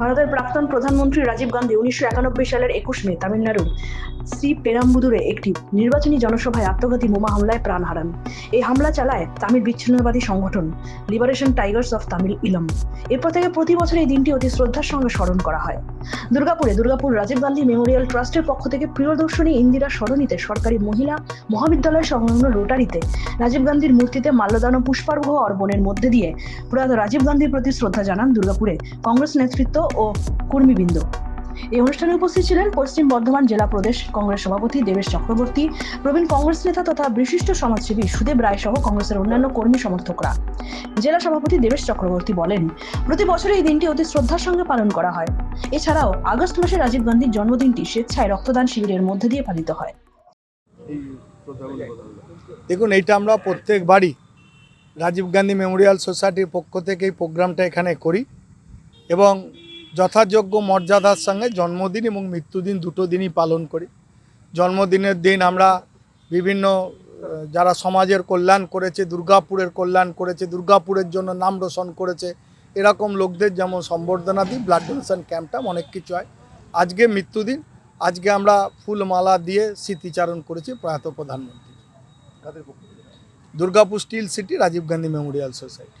ভারতের প্রাক্তন প্রধানমন্ত্রী রাজীব গান্ধী উনিশশো একানব্বই সালের একুশ মে তামিলনাড়ুর শ্রী পেরাম্বুদুরে একটি নির্বাচনী জনসভায় আত্মঘাতী বোমা হামলায় প্রাণ হারান। এই হামলা চালায় তামিল বিচ্ছিন্নবাদী সংগঠন লিবারেশন টাইগার্স অফ তামিল ইলম এরপর থেকে প্রতি বছর এই দিনটি অতি শ্রদ্ধার সঙ্গে স্মরণ করা হয়। দুর্গাপুরে দুর্গাপুর রাজীব গান্ধী মেমোরিয়াল ট্রাস্টের পক্ষ থেকে প্রিয়দর্শনী ইন্দিরা সরণিতে সরকারি মহিলা মহাবিদ্যালয় সংলগ্ন রোটারিতে রাজীব গান্ধীর মূর্তিতে মাল্যদান ও পুষ্পার্ঘ অর্পণের মধ্যে দিয়ে প্রয়াত রাজীব গান্ধীর প্রতি শ্রদ্ধা জানান দুর্গাপুরে। কংগ্রেস নেতৃত্ব ও কর্মীবৃন্দ। এই অনুষ্ঠানে উপস্থিত ছিলেন পশ্চিম বর্ধমান জেলা প্রদেশ কংগ্রেস সভাপতি দেবেশ চক্রবর্তী, প্রবীণ কংগ্রেস নেতা তথা বিশিষ্ট সমাজসেবী সুদেব রায় সহ কংগ্রেসের অন্যান্য কর্মী সমর্থকরা। জেলা সভাপতি দেবেশ চক্রবর্তী বলেন, প্রতি বছর এই দিনটি অতি শ্রদ্ধার সঙ্গে পালন করা হয়। এছাড়াও আগস্ট মাসে রাজীব গান্ধীর জন্মদিনটি স্বেচ্ছায় রক্তদান শিবিরের মধ্যে দিয়ে পালিত হয়। দেখুন, এইটা আমরা প্রত্যেকবারই রাজীব গান্ধী মেমোরিয়াল সোসাইটির পক্ষ থেকে এই প্রোগ্রামটা এখানে করি এবং যথাযোগ্য মর্যাদার সঙ্গে জন্মদিন এবং মৃত্যুদিন দুটো দিনই পালন করি। জন্মদিনের দিন আমরা বিভিন্ন যারা সমাজের কল্যাণ করেছে দুর্গাপুরের কল্যাণ করেছে দুর্গাপুরের জন্য নাম রোশন করেছে এরকম লোকদের যেমন সম্বর্ধনা দিই ব্লাড ডোনেশন ক্যাম্পটা অনেক কিছু হয়। আজকে মৃত্যুদিন আজকে আমরা ফুলমালা দিয়ে স্মৃতিচারণ করেছি প্রয়াত প্রধানমন্ত্রী। Durgapur steel city Rajiv Gandhi memorial society.